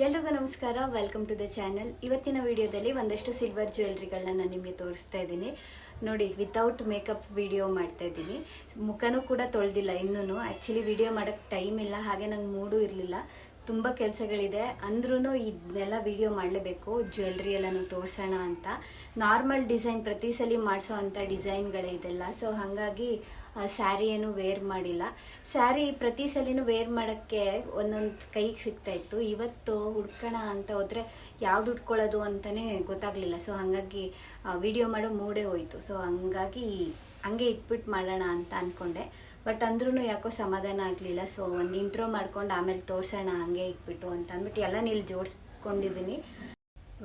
ಎಲ್ರಿಗೂ ನಮಸ್ಕಾರ welcome to the channel ಇವತ್ತಿನ ವಿಡಿಯೋದಲ್ಲಿ ಒಂದಷ್ಟು ಸಿಲ್ವರ್ ಜ್ಯುವೆಲ್ರಿಗಳನ್ನ ನಾನು ನಿಮಗೆ ತೋರಿಸ್ತಾ ಇದ್ದೀನಿ. ನೋಡಿ ವಿತೌಟ್ ಮೇಕಪ್ ವಿಡಿಯೋ ಮಾಡ್ತಾ ಇದ್ದೀನಿ. ಮುಖನೂ ಕೂಡ ತೊಳೆದಿಲ್ಲ ಇನ್ನೂ ಆ್ಯಕ್ಚುಲಿ ವಿಡಿಯೋ ಮಾಡೋಕ್ಕೆ ಟೈಮ್ ಇಲ್ಲ, ಹಾಗೆ ನಂಗೆ ಮೂಡೂ ಇರಲಿಲ್ಲ. ತುಂಬ ಕೆಲಸಗಳಿದೆ. ಅಂದ್ರೂ ಇದನ್ನೆಲ್ಲ ವಿಡಿಯೋ ಮಾಡಲೇಬೇಕು. ಜ್ಯುವೆಲ್ರಿ ಎಲ್ಲನೂ ತೋರಿಸೋಣ ಅಂತ. ನಾರ್ಮಲ್ ಡಿಸೈನ್ ಪ್ರತಿ ಸಲ ಮಾಡಿಸೋ ಅಂಥ ಡಿಸೈನ್ಗಳೇ ಇದೆಲ್ಲ. ಸೊ ಹಾಗಾಗಿ ಸ್ಯಾರಿ ಏನು ವೇರ್ ಮಾಡಿಲ್ಲ. ಸ್ಯಾರಿ ಪ್ರತಿ ಸಲಿನೂ ವೇರ್ ಮಾಡೋಕ್ಕೆ ಒಂದೊಂದು ಕೈಗೆ ಸಿಗ್ತಾ ಇತ್ತು. ಇವತ್ತು ಹುಡ್ಕೋಣ ಅಂತ ಹೋದರೆ ಯಾವ್ದು ಹುಡ್ಕೊಳ್ಳೋದು ಅಂತಲೇ ಗೊತ್ತಾಗಲಿಲ್ಲ. ಸೊ ಹಾಗಾಗಿ ವಿಡಿಯೋ ಮಾಡೋ ಮೂಡೇ ಹೋಯಿತು. ಸೊ ಹಂಗಾಗಿ ಹಂಗೆ ಇಟ್ಬಿಟ್ಟು ಮಾಡೋಣ ಅಂತ ಅಂದ್ಕೊಂಡೆ ಬಟ್ ಅಂದ್ರೂ ಯಾಕೋ ಸಮಾಧಾನ ಆಗಲಿಲ್ಲ. ಸೊ ಒಂದು ಇಂಟ್ರೋ ಮಾಡ್ಕೊಂಡು ಆಮೇಲೆ ತೋರಿಸೋಣ, ಹಂಗೆ ಇಟ್ಬಿಟ್ಟು ಅಂತ ಅಂದ್ಬಿಟ್ಟು ಎಲ್ಲ ನೀಲ್ ಜೋಡಿಸ್ಕೊಂಡಿದ್ದೀನಿ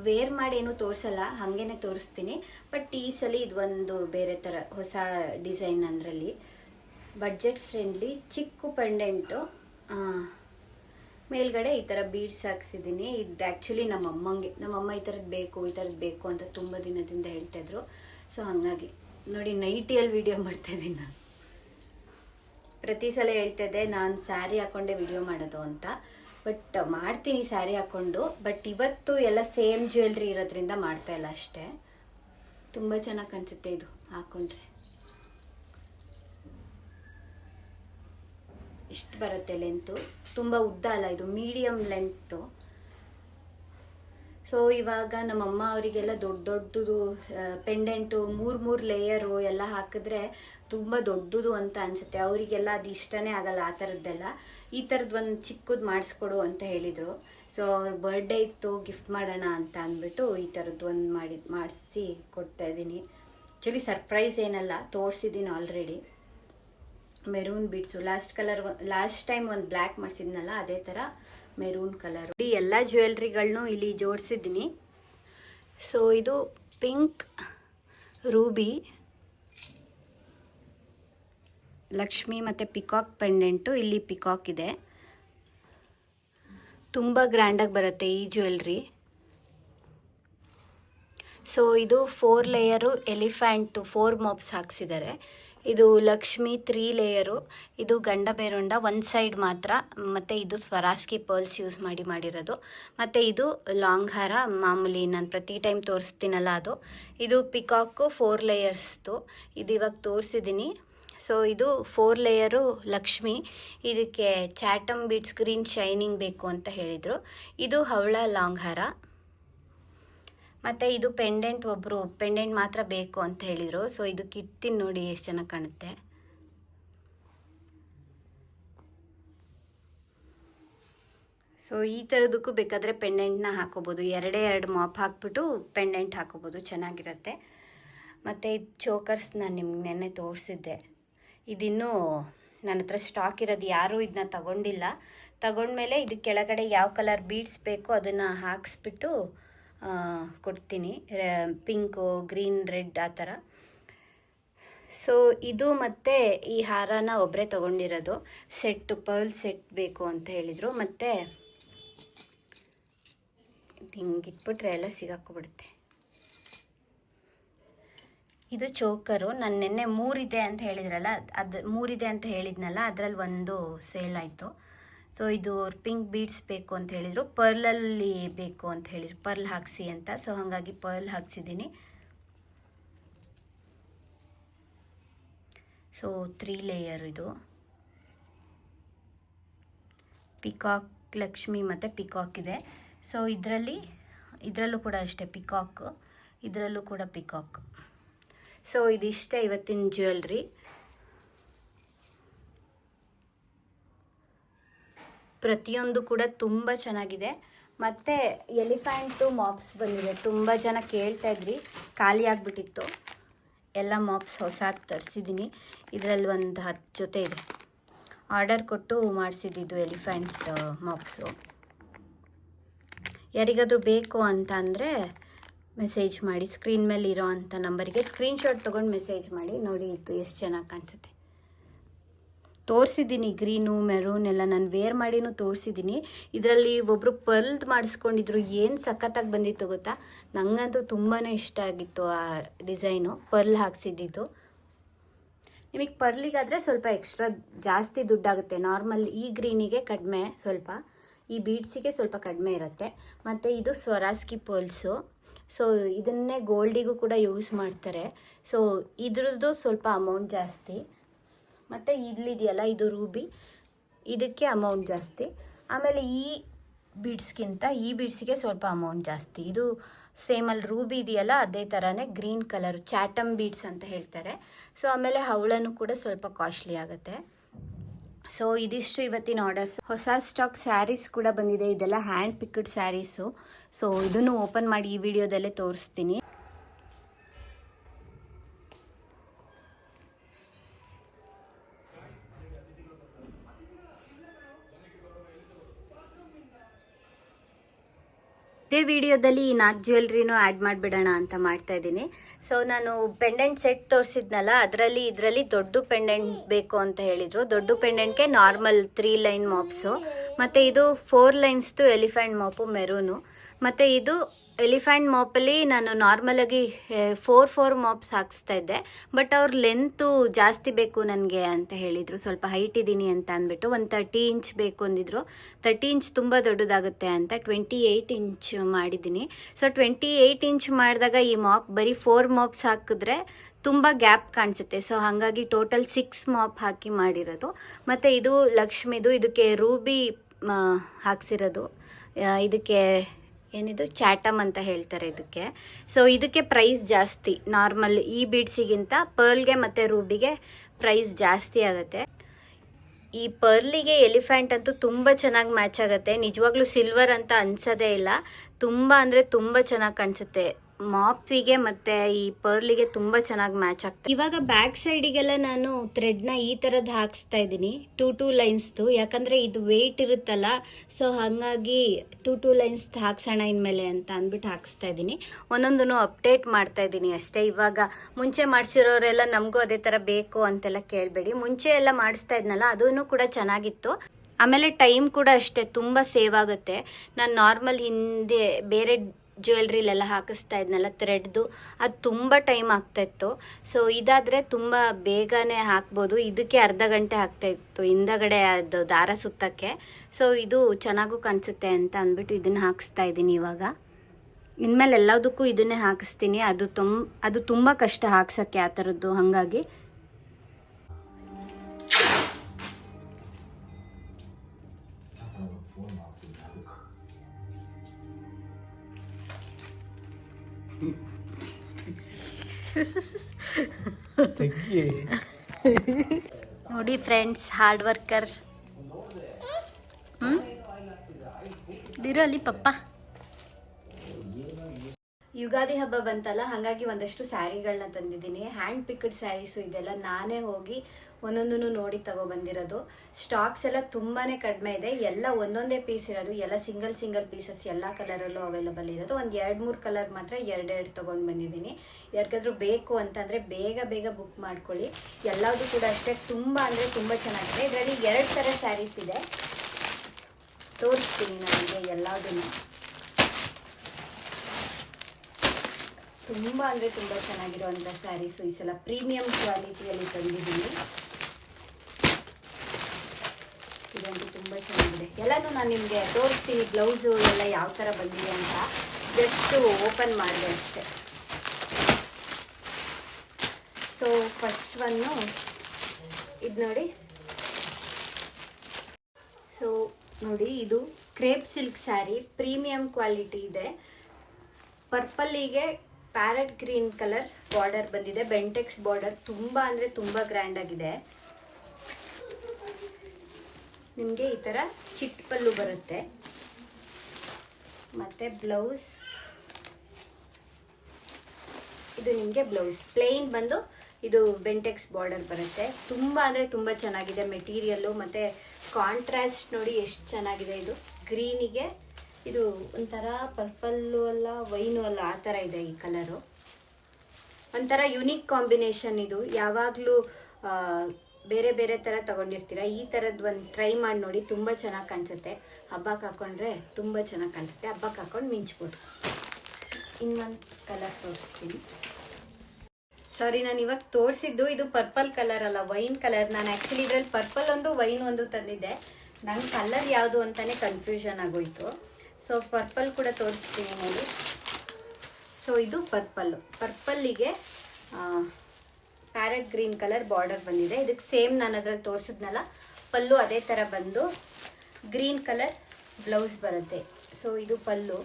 ವೇರ್ ಮಾಡಿ ಏನು ತೋರಿಸಲ್ಲ, ಹಾಗೇನೆ ತೋರಿಸ್ತೀನಿ. ಬಟ್ ಈ ಸಲ ಇದೊಂದು ಬೇರೆ ಥರ ಹೊಸ ಡಿಸೈನ್ ಅಂದ್ರಲ್ಲಿ. ಬಡ್ಜೆಟ್ ಫ್ರೆಂಡ್ಲಿ ಚಿಕ್ಕ ಪೆಂಡೆಂಟು ಮೇಲ್ಗಡೆ ಈ ಥರ ಬೀಡ್ಸ್ ಹಾಕ್ಸಿದ್ದೀನಿ ಇದು ಆ್ಯಕ್ಚುಲಿ ನಮ್ಮ ನಮ್ಮಮ್ಮ ಈ ಥರದ್ದು ಬೇಕು, ಈ ಥರದ್ದು ಬೇಕು ಅಂತ ತುಂಬ ದಿನದಿಂದ ಹೇಳ್ತಾಯಿದ್ರು ಸೊ ಹಾಗಾಗಿ. ನೋಡಿ ನೈಟಿಯಲ್ಲಿ ವೀಡಿಯೋ ಮಾಡ್ತಾಯಿದ್ದೀನಿ ನಾನು. ಪ್ರತಿ ಸಲ ಹೇಳ್ತಿದ್ದೆ, ನಾನು ಸ್ಯಾರಿ ಹಾಕೊಂಡೆ ವಿಡಿಯೋ ಮಾಡೋದು ಅಂತ. ಬಟ್ ಮಾಡ್ತೀನಿ ಸ್ಯಾರಿ ಹಾಕೊಂಡು ಬಟ್ ಇವತ್ತು ಎಲ್ಲ ಸೇಮ್ ಜ್ಯುವೆಲ್ರಿ ಇರೋದ್ರಿಂದ ಮಾಡ್ತಾ ಇಲ್ಲ ಅಷ್ಟೇ. ತುಂಬ ಚೆನ್ನಾಗಿ ಕಾಣಿಸುತ್ತೆ ಇದು, ಹಾಕೊಂಡ್ರೆ. ಇಷ್ಟು ಬರುತ್ತೆ ಲೆಂತು ತುಂಬ ಉದ್ದ ಅಲ್ಲ ಇದು ಮೀಡಿಯಮ್ ಲೆಂತು ಸೊ ಇವಾಗ ನಮ್ಮಮ್ಮ ಅವರಿಗೆಲ್ಲ ದೊಡ್ಡ ದೊಡ್ಡದು ಪೆಂಡೆಂಟು ಮೂರು ಮೂರು ಲೇಯರು ಎಲ್ಲ ಹಾಕಿದ್ರೆ ತುಂಬ ದೊಡ್ಡದು ಅಂತ ಅನಿಸುತ್ತೆ. ಅವರಿಗೆಲ್ಲ ಅದು ಇಷ್ಟನೇ ಆಗಲ್ಲ ಆ ಥರದ್ದೆಲ್ಲ ಈ ಥರದ್ದು ಒಂದು ಚಿಕ್ಕದು ಮಾಡಿಸ್ಕೊಡು ಅಂತ ಹೇಳಿದರು. ಸೊ ಅವ್ರ ಬರ್ಡೇ ಇತ್ತು ಗಿಫ್ಟ್ ಮಾಡೋಣ ಅಂತ ಅಂದ್ಬಿಟ್ಟು ಈ ಥರದ್ದು ಒಂದು ಮಾಡಿ, ಮಾಡಿಸಿ ಕೊಡ್ತಾ ಇದ್ದೀನಿ. ಆ್ಯಕ್ಚುಲಿ ಸರ್ಪ್ರೈಸ್ ಏನಲ್ಲ ತೋರಿಸಿದ್ದೀನಿ already maroon beads last colour last time ಒಂದು ಬ್ಲ್ಯಾಕ್ ಮಾಡಿಸಿದ್ನಲ್ಲ, ಅದೇ ಥರ ಮೆರೂನ್ ಕಲರ್. ಈ ಎಲ್ಲ ಜ್ಯುವೆಲ್ರಿಗಳನ್ನೂ ಇಲ್ಲಿ ಜೋಡಿಸಿದ್ದೀನಿ. ಸೊ ಇದು ಪಿಂಕ್, ರೂಬಿ, ಲಕ್ಷ್ಮಿ ಮತ್ತು ಪಿಕಾಕ್ ಪೆಂಡೆಂಟು. ಇಲ್ಲಿ ಪಿಕಾಕ್ ಇದೆ. ತುಂಬ ಗ್ರ್ಯಾಂಡಾಗಿ ಬರುತ್ತೆ ಈ ಜ್ಯುವೆಲ್ರಿ. ಸೊ ಇದು four layer elephant four mops ಹಾಕ್ಸಿದ್ದಾರೆ. ಇದು ಲಕ್ಷ್ಮಿ ತ್ರೀ ಲೇಯರು. ಇದು ಗಂಡ ಬೇರುಂಡ ಒಂದು ಸೈಡ್ ಮಾತ್ರ. ಮತ್ತು ಇದು ಸ್ವರಾಸ್ಕಿ ಪರ್ಲ್ಸ್ ಯೂಸ್ ಮಾಡಿ ಮಾಡಿರೋದು. ಮತ್ತು ಇದು ಲಾಂಗ್ ಹಾರ ಮಾಮೂಲಿ ನಾನು ಪ್ರತಿ ಟೈಮ್ ತೋರಿಸ್ತೀನಲ್ಲ ಅದು. ಇದು ಪಿಕಾಕು ಫೋರ್ ಲೇಯರ್ಸ್ದು. ಇದು ಇವಾಗ ತೋರಿಸಿದ್ದೀನಿ ಸೊ, ಇದು ಫೋರ್ ಲೇಯರು ಲಕ್ಷ್ಮಿ. ಇದಕ್ಕೆ ಚಾಟಮ್ ಬೀಟ್ಸ್ ಗ್ರೀನ್ ಶೈನಿಂಗ್ ಬೇಕು ಅಂತ ಹೇಳಿದರು. ಇದು ಹವಳ ಲಾಂಗ್ ಹಾರ. ಮತ್ತು ಇದು ಪೆಂಡೆಂಟ್ ಒಬ್ಬರು ಪೆಂಡೆಂಟ್ ಮಾತ್ರ ಬೇಕು ಅಂತ ಹೇಳಿದರು. ಸೊ ಇದು ಇಡ್ತೀನಿ ನೋಡಿ ಎಷ್ಟು ಚೆನ್ನಾಗಿ ಕಾಣುತ್ತೆ. ಸೊ ಈ ಥರದಕ್ಕೂ ಬೇಕಾದರೆ ಪೆಂಡೆಂಟ್ನ ಹಾಕೋಬೋದು. ಎರಡೇ ಎರಡು ಮಾಪ್ ಹಾಕ್ಬಿಟ್ಟು ಪೆಂಡೆಂಟ್ ಹಾಕೋಬೋದು. ಚೆನ್ನಾಗಿರುತ್ತೆ. ಮತ್ತು ಇದು ಚೋಕರ್ಸ್ ನಾನು ನಿಮ್ಗೆ ನೆನ್ನೆ ತೋರಿಸಿದ್ದೆ. ಇದಿನ್ನೂ ನನ್ನ ಹತ್ರ ಸ್ಟಾಕ್ ಇರೋದು ಯಾರೂ ಇದನ್ನ ತಗೊಂಡಿಲ್ಲ. ತಗೊಂಡ್ಮೇಲೆ ಇದು ಕೆಳಗಡೆ ಯಾವ ಕಲರ್ ಬೀಡ್ಸ್ ಬೇಕೋ ಅದನ್ನು ಹಾಕ್ಸ್ಬಿಟ್ಟು ಕೊಡ್ತೀನಿ. ಪಿಂಕು, ಗ್ರೀನ್, ರೆಡ್ ಆ ಥರ. ಸೊ ಇದು ಮತ್ತು ಈ ಹಾರನ ಒಬ್ಬರೇ ತೊಗೊಂಡಿರೋದು. ಸೆಟ್ಟು, ಪರ್ಲ್ ಸೆಟ್ ಬೇಕು ಅಂತ ಹೇಳಿದರು. ಮತ್ತು ಹಿಂಗೆ ಇಟ್ಬಿಟ್ರೆ ಎಲ್ಲ ಸಿಗಾಕ್ಬಿಡುತ್ತೆ. ಇದು ಚೋಕರು. ನಾನು ನಿನ್ನೆ ಮೂರಿದೆ ಅಂತ ಹೇಳಿದ್ರಲ್ಲ, ಅದು, ಮೂರಿದೆ ಅಂತ ಹೇಳಿದ್ನಲ್ಲ, ಅದರಲ್ಲಿ ಒಂದು ಸೇಲ್ ಆಯಿತು. ಸೊ ಇದು ಪಿಂಕ್ ಬೀಡ್ಸ್ ಬೇಕು ಅಂತ ಹೇಳಿದರು. ಪರ್ಲಲ್ಲಿ ಬೇಕು ಅಂತ ಹೇಳಿದ್ರು. ಪರ್ಲ್ ಹಾಕ್ಸಿ ಅಂತ. ಸೊ ಹಾಗಾಗಿ ಪರ್ಲ್ ಹಾಕ್ಸಿದ್ದೀನಿ. ಸೊ ತ್ರೀ ಲೇಯರ್ ಇದು. ಪಿಕಾಕ್, ಲಕ್ಷ್ಮಿ ಮತ್ತು ಪಿಕಾಕ್ ಇದೆ. ಸೊ ಇದರಲ್ಲಿ, ಇದರಲ್ಲೂ ಕೂಡ ಅಷ್ಟೇ ಪಿಕಾಕ್. ಇದರಲ್ಲೂ ಕೂಡ ಪಿಕಾಕ್. ಸೊ ಇದಿಷ್ಟೇ ಇವತ್ತಿನ ಜ್ಯುವೆಲ್ರಿ. ಪ್ರತಿಯೊಂದು ಕೂಡ ತುಂಬ ಚೆನ್ನಾಗಿದೆ. ಮತ್ತು ಎಲಿಫ್ಯಾಂಟು ಮಾಪ್ಸ್ ಬಂದಿದೆ. ತುಂಬ ಜನ ಕೇಳ್ತಾ ಇದ್ರಿ. ಖಾಲಿ ಆಗಿಬಿಟ್ಟಿತ್ತು. ಎಲ್ಲ ಮಾಪ್ಸ್ ಹೊಸದು ತರಿಸಿದ್ದೀನಿ ಇದರಲ್ಲಿ ಒಂದು ಹತ್ತು ಜೊತೆ ಇದೆ. ಆರ್ಡರ್ ಕೊಟ್ಟು ಮಾಡಿಸಿದ್ದು ಎಲಿಫ್ಯಾಂಟ್ ಮಾಪ್ಸು. ಯಾರಿಗಾದರೂ ಬೇಕು ಅಂತ ಅಂದರೆ ಮೆಸೇಜ್ ಮಾಡಿ. ಸ್ಕ್ರೀನ್ ಮೇಲೆ ಇರೋ ಅಂಥ ನಂಬರಿಗೆ ಸ್ಕ್ರೀನ್ಶಾಟ್ ತೊಗೊಂಡು ಮೆಸೇಜ್ ಮಾಡಿ. ನೋಡಿ, ಇದು ಎಷ್ಟು ಚೆನ್ನಾಗಿ ಕಾಣಿಸುತ್ತೆ. ತೋರಿಸಿದ್ದೀನಿ, ಗ್ರೀನು, ಮೆರೂನ್ ಎಲ್ಲ ನಾನು ವೇರ್ ಮಾಡಿನೂ ತೋರಿಸಿದ್ದೀನಿ. ಇದರಲ್ಲಿ ಒಬ್ಬರು ಪರ್ಲ್ದ್ ಮಾಡಿಸ್ಕೊಂಡಿದ್ರು, ಏನು ಸಖತ್ತಾಗಿ ಬಂದಿತ್ತು ಗೊತ್ತಾ? ನನಗಂತೂ ತುಂಬಾ ಇಷ್ಟ ಆಗಿತ್ತು ಆ ಡಿಸೈನು ಪರ್ಲ್ ಹಾಕ್ಸಿದ್ದಿದ್ದು. ನಿಮಗೆ ಪರ್ಲಿಗಾದರೆ ಸ್ವಲ್ಪ ಎಕ್ಸ್ಟ್ರಾ ಜಾಸ್ತಿ ದುಡ್ಡಾಗುತ್ತೆ. ನಾರ್ಮಲ್ ಈ ಗ್ರೀನಿಗೆ ಕಡಿಮೆ ಸ್ವಲ್ಪ, ಈ ಬೀಡ್ಸಿಗೆ ಸ್ವಲ್ಪ ಕಡಿಮೆ ಇರುತ್ತೆ. ಮತ್ತು ಇದು ಸ್ವರಾಸ್ಕಿ ಪರ್ಲ್ಸು ಸೊ ಇದನ್ನೇ ಗೋಲ್ಡಿಗೂ ಕೂಡ ಯೂಸ್ ಮಾಡ್ತಾರೆ. ಸೊ ಇದ್ರದ್ದು ಸ್ವಲ್ಪ ಅಮೌಂಟ್ ಜಾಸ್ತಿ. ಮತ್ತು ಇಲ್ಲಿದೆಯಲ್ಲ, ಇದು ರೂಬಿ. ಇದಕ್ಕೆ ಅಮೌಂಟ್ ಜಾಸ್ತಿ. ಆಮೇಲೆ ಈ ಬೀಡ್ಸ್ಗಿಂತ ಈ ಬೀಡ್ಸ್ಗೆ ಸ್ವಲ್ಪ ಅಮೌಂಟ್ ಜಾಸ್ತಿ. ಇದು ಸೇಮ್ ಅಲ್ಲಿ ರೂಬಿ ಇದೆಯಲ್ಲ, ಅದೇ ಥರನೇ ಗ್ರೀನ್ ಕಲರ್ ಚಾಟಮ್ ಬೀಡ್ಸ್ ಅಂತ ಹೇಳ್ತಾರೆ. ಸೊ ಆಮೇಲೆ ಹವಳನೂ ಕೂಡ ಸ್ವಲ್ಪ ಕಾಸ್ಟ್ಲಿ ಆಗುತ್ತೆ. ಸೊ ಇದಿಷ್ಟು ಇವತ್ತಿನ ಆರ್ಡರ್ಸ್ ಹೊಸ ಸ್ಟಾಕ್ ಸ್ಯಾರೀಸ್ ಕೂಡ ಬಂದಿದೆ. ಇದೆಲ್ಲ ಹ್ಯಾಂಡ್ ಪಿಕ್ಡ್ ಸ್ಯಾರೀಸು ಸೊ ಇದನ್ನು ಓಪನ್ ಮಾಡಿ ಈ ವಿಡಿಯೋದಲ್ಲೇ ತೋರಿಸ್ತೀನಿ. ವಿಡಿಯೋದಲ್ಲಿ ಈ ನಾಗ್ ಜ್ಯುವೆಲ್ರಿನೂ ಆ್ಯಡ್ ಮಾಡಿಬಿಡೋಣ ಅಂತ ಮಾಡ್ತಾ ಇದ್ದೀನಿ. ಸೊ ನಾನು ಪೆಂಡೆಂಟ್ ಸೆಟ್ ತೋರಿಸಿದ್ನಲ್ಲ, ಅದರಲ್ಲಿ ಇದರಲ್ಲಿ ದೊಡ್ಡ ಪೆಂಡೆಂಟ್ ಬೇಕು ಅಂತ ಹೇಳಿದರು. ದೊಡ್ಡ ಪೆಂಡೆಂಟ್ಗೆ ನಾರ್ಮಲ್ ತ್ರೀ ಲೈನ್ ಮಾಪ್ಸು ಮತ್ತು ಇದು ಫೋರ್ ಲೈನ್ಸ್ದು ಎಲಿಫೆಂಟ್ ಮಾಪು ಮೆರೂನು ಮತ್ತು ಇದು ಎಲಿಫೆಂಟ್ ಮಾಪಲ್ಲಿ ನಾನು ನಾರ್ಮಲಾಗಿ ಫೋರ್ ಫೋರ್ ಮಾಪ್ಸ್ ಹಾಕಿಸ್ತಾ ಇದ್ದೆ. ಬಟ್ ಅವ್ರ ಲೆಂತು ಜಾಸ್ತಿ ಬೇಕು ನನಗೆ ಅಂತ ಹೇಳಿದರು. ಸ್ವಲ್ಪ ಹೈಟ್ ಇದ್ದೀನಿ ಅಂತ ಅಂದ್ಬಿಟ್ಟು ಒಂದು ತರ್ಟಿ ಇಂಚ್ ಬೇಕು ಅಂದಿದ್ರು. ತರ್ಟಿ ಇಂಚ್ ತುಂಬ ದೊಡ್ಡದಾಗುತ್ತೆ ಅಂತ ಟ್ವೆಂಟಿ ಏಯ್ಟ್ ಇಂಚ್ ಮಾಡಿದ್ದೀನಿ. ಸೊ ಟ್ವೆಂಟಿ ಏಯ್ಟ್ ಇಂಚ್ ಮಾಡಿದಾಗ ಈ ಮಾಪ್ ಬರೀ ಫೋರ್ ಮಾಪ್ಸ್ ಹಾಕಿದ್ರೆ ತುಂಬ ಗ್ಯಾಪ್ ಕಾಣಿಸುತ್ತೆ. ಸೊ ಹಾಗಾಗಿ ಟೋಟಲ್ ಸಿಕ್ಸ್ ಮಾಪ್ ಹಾಕಿ ಮಾಡಿರೋದು. ಮತ್ತು ಇದು ಲಕ್ಷ್ಮಿದು, ಇದಕ್ಕೆ ರೂಬಿ ಹಾಕ್ಸಿರೋದು. ಇದಕ್ಕೆ ಏನಿದು? ಚಾಟಮ್ ಅಂತ ಹೇಳ್ತಾರೆ ಇದಕ್ಕೆ. ಸೊ ಇದಕ್ಕೆ ಪ್ರೈಸ್ ಜಾಸ್ತಿ. ನಾರ್ಮಲ್ ಈ ಬೀಡ್ಸಿಗಿಂತ ಪರ್ಲ್ಗೆ ಮತ್ತು ರೂಬಿಗೆ ಪ್ರೈಸ್ ಜಾಸ್ತಿ ಆಗುತ್ತೆ. ಈ ಪರ್ಲಿಗೆ ಎಲಿಫೆಂಟ್ ಅಂತೂ ತುಂಬ ಚೆನ್ನಾಗಿ ಮ್ಯಾಚ್ ಆಗುತ್ತೆ. ನಿಜವಾಗ್ಲೂ ಸಿಲ್ವರ್ ಅಂತ ಅನ್ಸೋದೇ ಇಲ್ಲ. ತುಂಬ ಅಂದರೆ ತುಂಬ ಚೆನ್ನಾಗಿ ಕಾಣಿಸುತ್ತೆ. ಮಾಪ್ಸಿಗೆ ಮತ್ತು ಈ ಪರ್ಲಿಗೆ ತುಂಬ ಚೆನ್ನಾಗಿ ಮ್ಯಾಚ್ ಆಗ್ತದೆ ಇವಾಗ ಬ್ಯಾಕ್ ಸೈಡಿಗೆಲ್ಲ ನಾನು ಥ್ರೆಡ್ನ ಈ ಥರದ್ದು ಹಾಕ್ಸ್ತಾ ಇದ್ದೀನಿ ಟೂ ಟೂ ಲೈನ್ಸ್ದು ಯಾಕಂದರೆ ಇದು ವೆಯ್ಟ್ ಇರುತ್ತಲ್ಲ ಸೊ ಹಾಗಾಗಿ ಟೂ ಟೂ ಲೈನ್ಸ್ ಹಾಕ್ಸೋಣ ಇನ್ಮೇಲೆ ಅಂತ ಅಂದ್ಬಿಟ್ಟು ಹಾಕ್ಸ್ತಾ ಇದ್ದೀನಿ. ಒಂದೊಂದನ್ನು ಅಪ್ಡೇಟ್ ಮಾಡ್ತಾ ಇದ್ದೀನಿ ಅಷ್ಟೇ. ಇವಾಗ ಮುಂಚೆ ಮಾಡಿಸಿರೋರೆಲ್ಲ ನಮಗೂ ಅದೇ ಥರ ಬೇಕು ಅಂತೆಲ್ಲ ಕೇಳಬೇಡಿ. ಮುಂಚೆ ಎಲ್ಲ ಮಾಡಿಸ್ತಾ ಇದ್ನಲ್ಲ ಅದೂ ಕೂಡ ಚೆನ್ನಾಗಿತ್ತು. ಆಮೇಲೆ ಟೈಮ್ ಕೂಡ ಅಷ್ಟೇ, ತುಂಬ ಸೇವ್ ಆಗುತ್ತೆ. ನಾನು ನಾರ್ಮಲ್ ಹಿಂದೆ, ಬೇರೆ ಜ್ಯುವೆಲ್ರಿಲೆಲ್ಲ ಹಾಕಿಸ್ತಾ ಇದ್ನಲ್ಲ ಥ್ರೆಡ್ದು, ಅದು ತುಂಬ ಟೈಮ್ ಆಗ್ತಾಯಿತ್ತು ಸೊ ಇದಾದರೆ ತುಂಬ ಬೇಗನೆ ಹಾಕ್ಬೋದು. ಇದಕ್ಕೆ ಅರ್ಧ ಗಂಟೆ ಆಗ್ತಾಯಿತ್ತು ಹಿಂದಗಡೆ ಅದು ದಾರ ಸುತ್ತಕ್ಕೆ. ಸೊ ಇದು ಚೆನ್ನಾಗೂ ಕಾಣಿಸುತ್ತೆ ಅಂತ ಅಂದ್ಬಿಟ್ಟು ಇದನ್ನು ಹಾಕಿಸ್ತಾ ಇದ್ದೀನಿ ಇವಾಗ. ಇನ್ಮೇಲೆ ಎಲ್ಲದಕ್ಕೂ ಇದನ್ನೇ ಹಾಕಿಸ್ತೀನಿ. ಅದು ತುಂಬ ಅದು ತುಂಬ ಕಷ್ಟ ಹಾಕ್ಸೋಕ್ಕೆ ಆ ಥರದ್ದು, ಹಾಗಾಗಿ. ನೋಡಿ ಫ್ರೆಂಡ್ಸ್ ಹಾರ್ಡ್ ವರ್ಕರ್ ಹ್ಞೂ ಇದಿರೋ ಅಲ್ಲಿ ಪಪ್ಪ. ಯುಗಾದಿ ಹಬ್ಬ ಬಂತಲ್ಲ, ಹಾಗಾಗಿ ಒಂದಷ್ಟು ಸ್ಯಾರಿಗಳನ್ನ ತಂದಿದ್ದೀನಿ. ಹ್ಯಾಂಡ್ ಪಿಕ್ಡ್ ಸ್ಯಾರೀಸು ಇದೆಲ್ಲ ನಾನೇ ಹೋಗಿ ಒಂದೊಂದನ್ನು ನೋಡಿ ತಗೊಬಂದಿರೋದು. ಸ್ಟಾಕ್ಸ್ ಎಲ್ಲ ತುಂಬಾ ಕಡಿಮೆ ಇದೆ. ಎಲ್ಲ ಒಂದೊಂದೇ ಪೀಸ್ ಇರೋದು. ಎಲ್ಲ ಸಿಂಗಲ್ ಸಿಂಗಲ್ ಪೀಸಸ್ ಎಲ್ಲ ಕಲರಲ್ಲೂ ಅವೈಲಬಲ್ ಇರೋದು. ಒಂದು ಎರಡು, ಮೂರು ಕಲರ್ ಮಾತ್ರ ಎರಡೆರಡು ತೊಗೊಂಡು ಬಂದಿದ್ದೀನಿ. ಯಾರಿಗಾದ್ರೂ ಬೇಕು ಅಂತಂದರೆ ಬೇಗ ಬೇಗ ಬುಕ್ ಮಾಡ್ಕೊಳ್ಳಿ. ಎಲ್ಲದೂ ಕೂಡ ಅಷ್ಟೇ. ತುಂಬ ಅಂದರೆ ತುಂಬ ಚೆನ್ನಾಗಿದೆ. ಇದರಲ್ಲಿ ಎರಡು ಥರ ಸ್ಯಾರೀಸ್ ಇದೆ. ತೋರಿಸ್ತೀನಿ ನನಗೆ ಎಲ್ಲದನ್ನು. ತುಂಬ ಅಂದರೆ ತುಂಬ ಚೆನ್ನಾಗಿರುವಂಥ ಸ್ಯಾರೀಸು ಈ ಸಲ ಪ್ರೀಮಿಯಂ ಕ್ವಾಲಿಟಿಯಲ್ಲಿ ತಂದಿದ್ದೀನಿ. ಇದಂತೂ ತುಂಬ ಚೆನ್ನಾಗಿದೆ. ಎಲ್ಲನೂ ನಾನು ನಿಮಗೆ ತೋರಿಸ್ತೀನಿ ಬ್ಲೌಸು ಎಲ್ಲ ಯಾವ ಥರ ಬಂದಿದೆ ಅಂತ. ಜಸ್ಟು ಓಪನ್ ಮಾಡಿದೆ ಅಷ್ಟೆ. ಸೊ ಫಸ್ಟ್ ಒನ್ನು ಇದು ನೋಡಿ. ಸೊ ನೋಡಿ ಇದು crepe silk sari premium quality ಇದೆ. ಪರ್ಪಲ್ಲಿಗೆ ಪ್ಯಾರೆಟ್ ಗ್ರೀನ್ ಕಲರ್ ಬಾರ್ಡರ್ ಬಂದಿದೆ. ಬೆಂಟೆಕ್ಸ್ ಬಾರ್ಡರ್ ತುಂಬ ಅಂದರೆ ತುಂಬ ಗ್ರ್ಯಾಂಡ್ ಆಗಿದೆ. ನಿಮಗೆ ಈ ಥರ ಚಿಟ್ ಪಲ್ಲು ಬರುತ್ತೆ. ಮತ್ತು ಬ್ಲೌಸ್ ಇದು ನಿಮಗೆ ಬ್ಲೌಸ್ ಪ್ಲೇನ್ ಬಂದು ಇದು ಬೆಂಟೆಕ್ಸ್ ಬಾರ್ಡರ್ ಬರುತ್ತೆ. ತುಂಬ ಅಂದರೆ ತುಂಬ ಚೆನ್ನಾಗಿದೆ. ಮೆಟೀರಿಯಲ್ಲು ಮತ್ತು ಕಾಂಟ್ರಾಸ್ಟ್ ನೋಡಿ ಎಷ್ಟು ಚೆನ್ನಾಗಿದೆ ಇದು. ಗ್ರೀನಿಗೆ ಇದು ಒಂಥರ ಪರ್ಪಲ್ಲು ಅಲ್ಲ, ವೈನು ಅಲ್ಲ, ಆ ಥರ ಇದೆ ಈ ಕಲರು. ಒಂಥರ ಯುನಿಕ್ ಕಾಂಬಿನೇಷನ್ ಇದು. ಯಾವಾಗಲೂ ಬೇರೆ ಬೇರೆ ಥರ ತಗೊಂಡಿರ್ತೀರ. ಈ ಥರದ್ದು ಒಂದು ಟ್ರೈ ಮಾಡಿ ನೋಡಿ, ತುಂಬ ಚೆನ್ನಾಗಿ ಕಾಣಿಸುತ್ತೆ. ಹಬ್ಬಕ್ಕೆ ಹಾಕೊಂಡ್ರೆ ತುಂಬ ಚೆನ್ನಾಗಿ ಕಾಣಿಸುತ್ತೆ. ಹಬ್ಬಕ್ಕೆ ಹಾಕ್ಕೊಂಡು ಮಿಂಚ್ಬೋದು. ಇನ್ನೊಂದು ಕಲರ್ ತೋರಿಸ್ತೀನಿ. ಸಾರಿ, ನಾನು ಇವಾಗ ತೋರಿಸಿದ್ದು ಇದು ಪರ್ಪಲ್ ಕಲರ್ ಅಲ್ಲ, ವೈನ್ ಕಲರ್. ನಾನು ಆ್ಯಕ್ಚುಲಿ ಇದರಲ್ಲಿ ಪರ್ಪಲ್ ಒಂದು, ವೈನ್ ಒಂದು ತಂದಿದ್ದೆ. ನನ್ನ ಕಲರ್ ಯಾವುದು ಅಂತಲೇ ಕನ್ಫ್ಯೂಷನ್ ಆಗೋಯ್ತು. ಸೊ ಪರ್ಪಲ್ ಕೂಡ ತೋರಿಸ್ತೀನಿ ನೋಡಿ. ಸೊ ಇದು ಪರ್ಪಲ್ಲು ಪರ್ಪಲ್ಲಿಗೆ ಪ್ಯಾರೆಟ್ ಗ್ರೀನ್ ಕಲರ್ ಬಾರ್ಡರ್ ಬಂದಿದೆ. ಇದಕ್ಕೆ ಸೇಮ್ ನಾನು ಅದ್ರಲ್ಲಿ ತೋರಿಸಿದ್ನಲ್ಲ, ಪಲ್ಲು ಅದೇ ಥರ ಬಂದು ಗ್ರೀನ್ ಕಲರ್ ಬ್ಲೌಸ್ ಬರುತ್ತೆ. ಸೊ ಇದು ಪಲ್ಲು.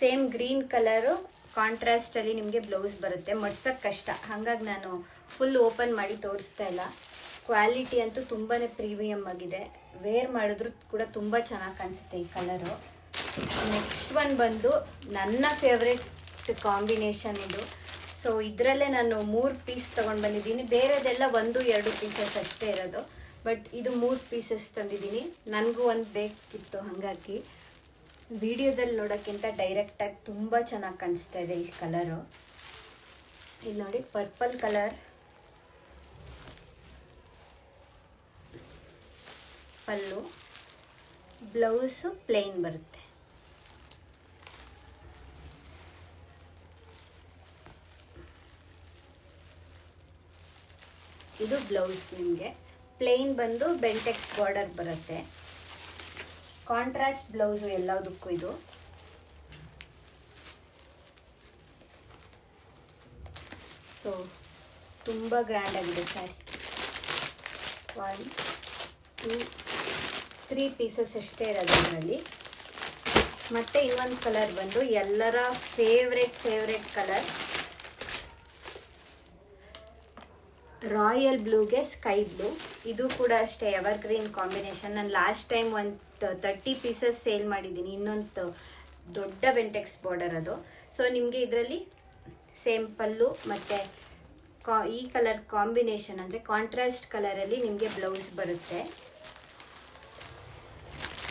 ಸೇಮ್ ಗ್ರೀನ್ ಕಲರು ಕಾಂಟ್ರಾಸ್ಟಲ್ಲಿ ನಿಮಗೆ ಬ್ಲೌಸ್ ಬರುತ್ತೆ. ಮಡ್ಸೋಕ್ಕೆ ಕಷ್ಟ. ಹಾಗಾಗಿ ನಾನು ಫುಲ್ ಓಪನ್ ಮಾಡಿ ತೋರಿಸ್ತಾ ಇಲ್ಲ. ಕ್ವಾಲಿಟಿ ಅಂತೂ ತುಂಬಾ ಪ್ರೀಮಿಯಮ್ ಆಗಿದೆ. ವೇರ್ ಮಾಡಿದ್ರು ಕೂಡ ತುಂಬ ಚೆನ್ನಾಗಿ ಕಾಣಿಸುತ್ತೆ ಈ ಕಲರು ನೆಕ್ಸ್ಟ್ ಒನ್ ಬಂದು ನನ್ನ ಫೇವ್ರೆಟ್ ಕಾಂಬಿನೇಷನ್ ಇದು. ಸೊ ಇದರಲ್ಲೇ ನಾನು ಮೂರು ಪೀಸ್ ತೊಗೊಂಡು ಬಂದಿದ್ದೀನಿ. ಬೇರೆದೆಲ್ಲ ಒಂದು, ಎರಡು ಪೀಸಸ್ ಅಷ್ಟೇ ಇರೋದು. ಬಟ್ ಇದು ಮೂರು ಪೀಸಸ್ ತಂದಿದ್ದೀನಿ. ನನಗೂ ಒಂದು ಬೇಕಿತ್ತು ಹಾಗಾಗಿ. ವಿಡಿಯೋದಲ್ಲಿ ನೋಡೋಕ್ಕಿಂತ ಡೈರೆಕ್ಟಾಗಿ ತುಂಬ ಚೆನ್ನಾಗಿ ಕಾಣಿಸ್ತಾ ಇದೆ ಈ ಕಲರು ಇಲ್ಲಿ ನೋಡಿ purple colour pallu blouse plain ಬರುತ್ತೆ. ಇದು ಬ್ಲೌಸ್ ನಿಮಗೆ. ಪ್ಲೇನ್ ಬಂದು ಬೆಂಟೆಕ್ಸ್ ಬಾರ್ಡರ್ ಬರುತ್ತೆ. ಕಾಂಟ್ರಾಸ್ಟ್ ಬ್ಲೌಸು ಎಲ್ಲದಕ್ಕೂ ಇದು. ಸೊ ತುಂಬ ಗ್ರ್ಯಾಂಡ್ ಆಗಿದೆ sari one two three pieces ಅಷ್ಟೇ ಇರೋದು ಇದರಲ್ಲಿ. ಮತ್ತು ಇನ್ನೊಂದು ಕಲರ್ ಬಂದು ಎಲ್ಲರ ಫೇವ್ರೆಟ್ ಫೇವ್ರೆಟ್ ಕಲರ್. ರಾಯಲ್ ಬ್ಲೂಗೆ ಸ್ಕೈ ಬ್ಲೂ. ಇದು ಕೂಡ ಅಷ್ಟೇ ಎವರ್ ಗ್ರೀನ್ ಕಾಂಬಿನೇಷನ್ ನಾನು ಲಾಸ್ಟ್ ಟೈಮ್ ಒಂದು ತರ್ಟಿ ಪೀಸಸ್ ಸೇಲ್ ಮಾಡಿದ್ದೀನಿ. ಇನ್ನೊಂದು ದೊಡ್ಡ ಬೆಂಟೆಕ್ಸ್ ಬಾರ್ಡರ್ ಅದು. ಸೊ ನಿಮಗೆ ಇದರಲ್ಲಿ ಸೇಮ್ ಪಲ್ಲು ಮತ್ತು ಕಾ ಈ ಕಲರ್ ಕಾಂಬಿನೇಷನ್ ಅಂದರೆ ಕಾಂಟ್ರಾಸ್ಟ್ ಕಲರಲ್ಲಿ ನಿಮಗೆ ಬ್ಲೌಸ್ ಬರುತ್ತೆ.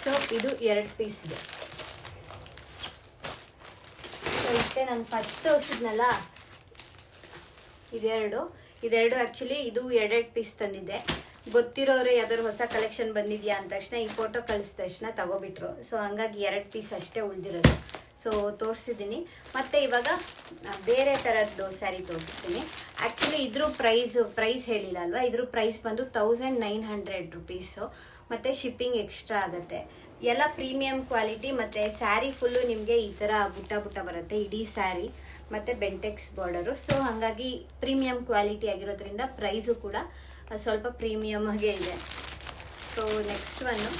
ಸೊ ಇದು ಎರಡು ಪೀಸ್ ಇದೆ. ಸೊ ಇಷ್ಟೇ ನಾನು ಫಸ್ಟ್ ತೋರಿಸಿದ್ನಲ್ಲ? ಇದೆರಡು. ಇದೆರಡು ಆ್ಯಕ್ಚುಲಿ ಇದು ಎರಡೆರಡು ಪೀಸ್ ತಂದಿದ್ದೆ. ಗೊತ್ತಿರೋರು ಯಾವ್ದಾದ್ರು ಹೊಸ ಕಲೆಕ್ಷನ್ ಬಂದಿದೆಯಾ ಅಂದ ತಕ್ಷಣ ಈ ಫೋಟೋ ಕಳಿಸಿದ ತಕ್ಷಣ ತಗೋಬಿಟ್ರು. ಸೊ ಹಂಗಾಗಿ ಎರಡು ಪೀಸ್ ಅಷ್ಟೇ ಉಳಿದಿರೋದು. ಸೊ ತೋರಿಸಿದ್ದೀನಿ. ಮತ್ತು ಇವಾಗ ಬೇರೆ ಥರದ್ದು ಸ್ಯಾರಿ ತೋರಿಸ್ತೀನಿ ಆ್ಯಕ್ಚುಲಿ ಇದ್ರ ಪ್ರೈಸ್ ಪ್ರೈಸ್ ಹೇಳಿಲ್ಲ ಅಲ್ವಾ? ಇದ್ರ ಪ್ರೈಸ್ ಬಂದು ತೌಸಂಡ್ ನೈನ್ ಹಂಡ್ರೆಡ್ ರುಪೀಸು ಮತ್ತು ಶಿಪ್ಪಿಂಗ್ ಎಕ್ಸ್ಟ್ರಾ ಆಗುತ್ತೆ. ಎಲ್ಲ ಪ್ರೀಮಿಯಂ ಕ್ವಾಲಿಟಿ ಮತ್ತು ಸ್ಯಾರಿ ಫುಲ್ಲು ನಿಮಗೆ ಈ ಥರ ಬುಟ್ಟ ಬುಟ್ಟ ಬರುತ್ತೆ. ಇಡೀ ಸ್ಯಾರಿ ಮತ್ತು ಬೆಂಟೆಕ್ಸ್ ಬಾರ್ಡರು ಸೊ ಹಾಗಾಗಿ ಪ್ರೀಮಿಯಂ ಕ್ವಾಲಿಟಿ ಆಗಿರೋದ್ರಿಂದ ಪ್ರೈಸು ಕೂಡ ಸ್ವಲ್ಪ ಪ್ರೀಮಿಯಮ್ ಆಗೇ ಇದೆ. ಸೊ ನೆಕ್ಸ್ಟ್ ಒನ್ನು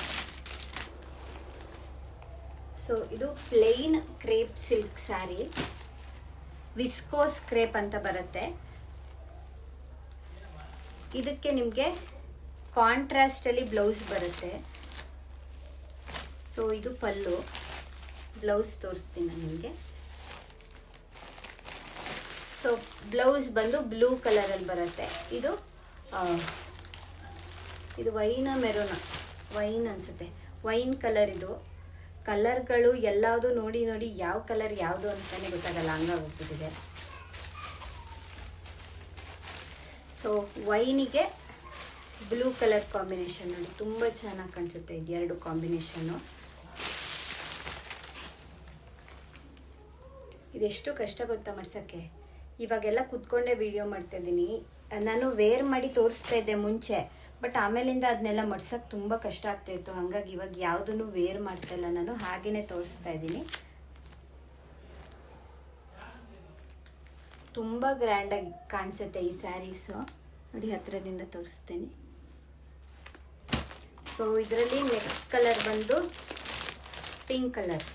ಸೊ ಇದು plain crepe silk sari viscose crepe ಅಂತ ಬರುತ್ತೆ. ಇದಕ್ಕೆ ನಿಮಗೆ ಕಾಂಟ್ರಾಸ್ಟಲ್ಲಿ ಬ್ಲೌಸ್ ಬರುತ್ತೆ. ಸೊ ಇದು ಪಲ್ಲು. ಬ್ಲೌಸ್ ತೋರಿಸ್ತೀನಿ ನಿಮಗೆ. ಸೊ ಬ್ಲೌಸ್ ಬಂದು ಬ್ಲೂ ಕಲರಲ್ಲಿ ಬರುತ್ತೆ. ಇದು ಇದು ವೈನ ಮೆರೋನ. ವೈನ್ ಅನ್ಸುತ್ತೆ. ವೈನ್ ಕಲರ್ ಇದು. ಕಲರ್ಗಳು ಎಲ್ಲಾವುದು ನೋಡಿ ನೋಡಿ ಯಾವ ಕಲರ್ ಯಾವುದು ಅಂತಲೇ ಗೊತ್ತಾಗಲ್ಲ ಹಂಗಾಗೋಗ್ಬಿಟ್ಟಿದೆ ಸೊ ವೈನಿಗೆ ಬ್ಲೂ ಕಲರ್ ಕಾಂಬಿನೇಷನ್ ನೋಡಿ ತುಂಬ ಚೆನ್ನಾಗಿ ಕಾಣಿಸುತ್ತೆ ಇದು ಎರಡು ಕಾಂಬಿನೇಷನ್ನು ಇದೆಷ್ಟು ಕಷ್ಟ ಗೊತ್ತಾ ಮಾಡ್ಸೋಕ್ಕೆ? ಇವಾಗೆಲ್ಲ ಕುತ್ಕೊಂಡೇ ವಿಡಿಯೋ ಮಾಡ್ತಾ ಇದ್ದೀನಿ ನಾನು ವೇರ್ ಮಾಡಿ ತೋರಿಸ್ತಾ ಇದ್ದೆ ಮುಂಚೆ ಬಟ್ ಆಮೇಲಿಂದ ಅದನ್ನೆಲ್ಲ ಮಡ್ಸೋಕ್ಕೆ ತುಂಬ ಕಷ್ಟ ಆಗ್ತಾ ಇತ್ತು. ಹಾಗಾಗಿ ಇವಾಗ ಯಾವುದನ್ನು ವೇರ್ ಮಾಡ್ತಾಯಿಲ್ಲ ನಾನು ಹಾಗೇ ತೋರಿಸ್ತಾ ಇದ್ದೀನಿ. ತುಂಬ ಗ್ರ್ಯಾಂಡಾಗಿ ಕಾಣಿಸುತ್ತೆ ಈ ಸ್ಯಾರೀಸು ನೋಡಿ ಹತ್ತಿರದಿಂದ ತೋರಿಸ್ತೀನಿ. ಸೊ ಇದರಲ್ಲಿ ನೆಕ್ಸ್ಟ್ ಕಲರ್ ಬಂದು ಪಿಂಕ್ ಕಲರ್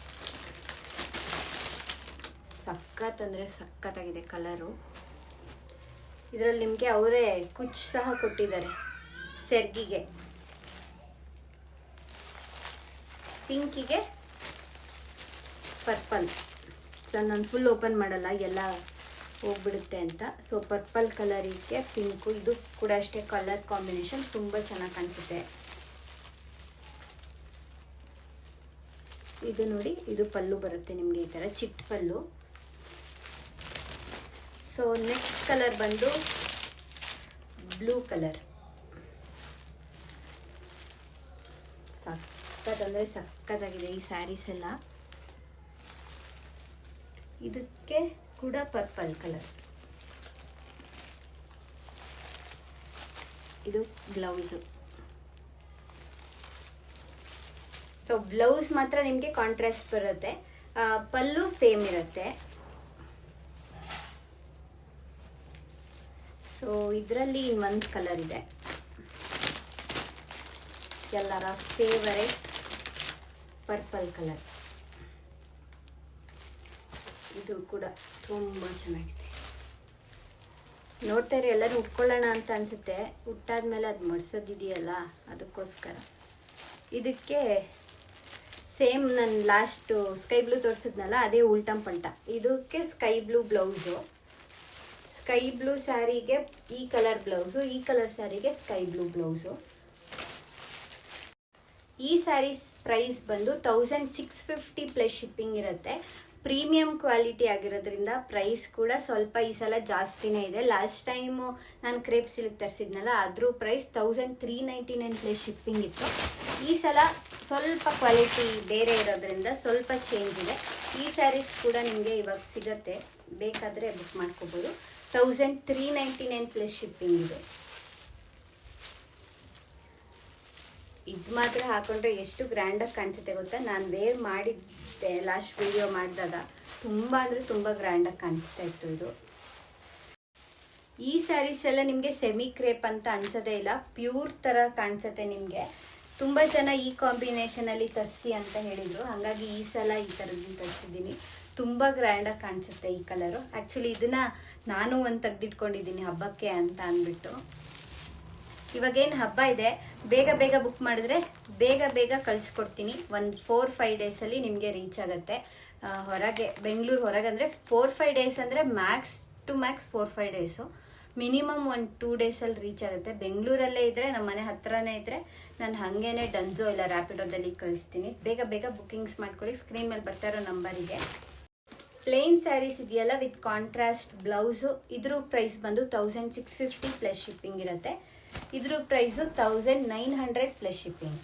ಸಖತ್ ಅಂದರೆ ಸಖತ್ತಾಗಿದೆ ಕಲರು ಇದರಲ್ಲಿ ನಿಮಗೆ ಅವರೇ ಕುಚ್ ಸಹ ಕೊಟ್ಟಿದ್ದಾರೆ, ಸೆರ್ಗಿಗೆ. ಪಿಂಕಿಗೆ ಪರ್ಪಲ್. ಸೊ ನಾನು ಫುಲ್ ಓಪನ್ ಮಾಡಲ್ಲ, ಎಲ್ಲ ಹೋಗ್ಬಿಡುತ್ತೆ ಅಂತ. ಸೊ ಪರ್ಪಲ್ ಕಲರಿಗೆ ಪಿಂಕು ಇದು ಕೂಡ ಅಷ್ಟೇ ಕಲರ್ ಕಾಂಬಿನೇಷನ್ ತುಂಬ ಚೆನ್ನಾಗಿ ಕಾಣಿಸುತ್ತೆ. ಇದು ನೋಡಿ, ಇದು ಪಲ್ಲು ಬರುತ್ತೆ ನಿಮಗೆ ಈ ಥರ ಚಿಟ್ ಪಲ್ಲು. ಸೊ ನೆಕ್ಸ್ಟ್ ಕಲರ್ ಬಂದು ಬ್ಲೂ ಕಲರ್ ಸಖತ್ ಅಂದರೆ ಸಖತ್ತಾಗಿದೆ ಈ ಸ್ಯಾರೀಸ್ ಎಲ್ಲ. ಇದಕ್ಕೆ ಕೂಡ ಪರ್ಪಲ್ ಕಲರ್ ಇದು ಬ್ಲೌಸು ಸೊ ಬ್ಲೌಸ್ ಮಾತ್ರ ನಿಮಗೆ ಕಾಂಟ್ರಾಸ್ಟ್ ಬರುತ್ತೆ. ಪಲ್ಲು ಸೇಮ್ ಇರುತ್ತೆ. ಸೊ ಇದರಲ್ಲಿ ಇನ್ನೊಂದು ಕಲರ್ ಇದೆ. ಎಲ್ಲರ ಫೇವರೇಟ್ ಪರ್ಪಲ್ ಕಲರ್ ಇದು ಕೂಡ ತುಂಬ ಚೆನ್ನಾಗಿದೆ. ನೋಡ್ತಾ ಇರಿ, ಎಲ್ಲರೂ ಉಟ್ಕೊಳ್ಳೋಣ ಅಂತ ಅನ್ಸುತ್ತೆ. ಉಟ್ಟಾದ್ಮೇಲೆ ಅದು ಮಡ್ಸೋದಿದೆಯಲ್ಲ, ಅದಕ್ಕೋಸ್ಕರ. ಇದಕ್ಕೆ ಸೇಮ್ ನಾನು ಲಾಸ್ಟು ಸ್ಕೈ ಬ್ಲೂ ತೋರಿಸಿದ್ನಲ್ಲ, ಅದೇ ಉಲ್ಟಂ ಪಲ್ಟ. ಇದಕ್ಕೆ sky blue blouse sky blue ಸ್ಯಾರಿಗೆ ಈ ಕಲರ್ ಬ್ಲೌಸು, ಈ ಕಲರ್ ಸ್ಯಾರಿಗೆ ಸ್ಕೈ ಬ್ಲೂ ಬ್ಲೌಸು. ಈ ಸ್ಯಾರೀಸ್ ಪ್ರೈಸ್ ಬಂದು thousand six fifty plus shipping ಇರುತ್ತೆ. ಪ್ರೀಮಿಯಂ ಕ್ವಾಲಿಟಿ ಆಗಿರೋದ್ರಿಂದ ಪ್ರೈಸ್ ಕೂಡ ಸ್ವಲ್ಪ ಈ ಸಲ ಜಾಸ್ತಿನೇ ಇದೆ. ಲಾಸ್ಟ್ ಟೈಮು ನಾನು ಕ್ರೇಪ್ ಸಿಲ್ಕ್ ತರಿಸಿದ್ನಲ್ಲ ಅದ್ರ price thousand three ninety nine plus shipping ಇತ್ತು. ಈ ಸಲ ಸ್ವಲ್ಪ ಕ್ವಾಲಿಟಿ ಬೇರೆ ಇರೋದ್ರಿಂದ ಸ್ವಲ್ಪ ಚೇಂಜ್ ಇದೆ. ಈ ಸ್ಯಾರೀಸ್ ಕೂಡ ನಿಮಗೆ ಇವಾಗ ಸಿಗತ್ತೆ. ಬೇಕಾದರೆ ಬುಕ್ ಮಾಡ್ಕೋಬೋದು. Thousand three ninety nine plus shipping ಇದು. ಇದು ಮಾತ್ರ ಹಾಕೊಂಡ್ರೆ ಎಷ್ಟು ಗ್ರ್ಯಾಂಡಾಗಿ ಕಾಣಿಸುತ್ತೆ ಗೊತ್ತಾ? ನಾನು ವೇರ್ ಮಾಡಿದ್ದೆ ಲಾಸ್ಟ್ ವಿಡಿಯೋ ಮಾಡಿದಾಗ. ತುಂಬ ಅಂದರೆ ತುಂಬ ಗ್ರ್ಯಾಂಡಾಗಿ ಕಾಣಿಸ್ತಾ ಇತ್ತು ಇದು. ಈ ಸ್ಯಾರೀಸ್ ಎಲ್ಲ ನಿಮಗೆ ಸೆಮಿ ಕ್ರೇಪ್ ಅಂತ ಅನ್ಸೋದೇ ಇಲ್ಲ. ಪ್ಯೂರ್ ಥರ ಕಾಣಿಸುತ್ತೆ ನಿಮಗೆ. ತುಂಬ ಜನ ಈ ಕಾಂಬಿನೇಷನಲ್ಲಿ ತರಿಸಿ ಅಂತ ಹೇಳಿದರು. ಹಾಗಾಗಿ ಈ ಸಲ ಈ ಥರದ್ದು ತರಿಸಿದ್ದೀನಿ. ತುಂಬ ಗ್ರ್ಯಾಂಡಾಗಿ ಕಾಣಿಸುತ್ತೆ ಈ ಕಲರು ಆ್ಯಕ್ಚುಲಿ ಇದನ್ನು ನಾನು ಒಂದು ತೆಗೆದಿಟ್ಕೊಂಡಿದ್ದೀನಿ ಹಬ್ಬಕ್ಕೆ ಅಂತ ಅಂದ್ಬಿಟ್ಟು. ಇವಾಗೇನು ಹಬ್ಬ ಇದೆ, ಬೇಗ ಬೇಗ ಬುಕ್ ಮಾಡಿದ್ರೆ ಬೇಗ ಬೇಗ ಕಳಿಸ್ಕೊಡ್ತೀನಿ. ಒಂದು ಫೋರ್ ಫೈವ್ ಡೇಸಲ್ಲಿ ನಿಮಗೆ ರೀಚ್ ಆಗುತ್ತೆ. ಹೊರಗೆ, ಬೆಂಗಳೂರು ಹೊರಗೆ ಅಂದರೆ ಫೋರ್ ಫೈವ್ ಡೇಸ್ ಅಂದರೆ max to max four five days minimum ಒಂದು ಟೂ ಡೇಸಲ್ಲಿ ರೀಚ್ ಆಗುತ್ತೆ. ಬೆಂಗಳೂರಲ್ಲೇ ಇದ್ದರೆ ನಮ್ಮ ಮನೆ ಹತ್ರನೇ ಇದ್ದರೆ ನಾನು ಹಾಗೇನೆ ಡನ್ಸೋ ಇಲ್ಲ ರ್ಯಾಪಿಡೋದಲ್ಲಿ ಕಳಿಸ್ತೀನಿ. ಬೇಗ ಬೇಗ ಬುಕ್ಕಿಂಗ್ಸ್ ಮಾಡ್ಕೊಳ್ಳಿ. ಸ್ಕ್ರೀನ್ ಮೇಲೆ ಬರ್ತಾ ಇರೋ ನಂಬರಿಗೆ ಪ್ಲೇನ್ ಸ್ಯಾರೀಸ್ ಇದೆಯಲ್ಲ ವಿತ್ ಕಾಂಟ್ರಾಸ್ಟ್ ಬ್ಲೌಸು ಇದ್ರ ಪ್ರೈಸ್ ಬಂದು thousand six fifty plus shipping ಇರುತ್ತೆ. ಇದ್ರ price thousand nine hundred plus shipping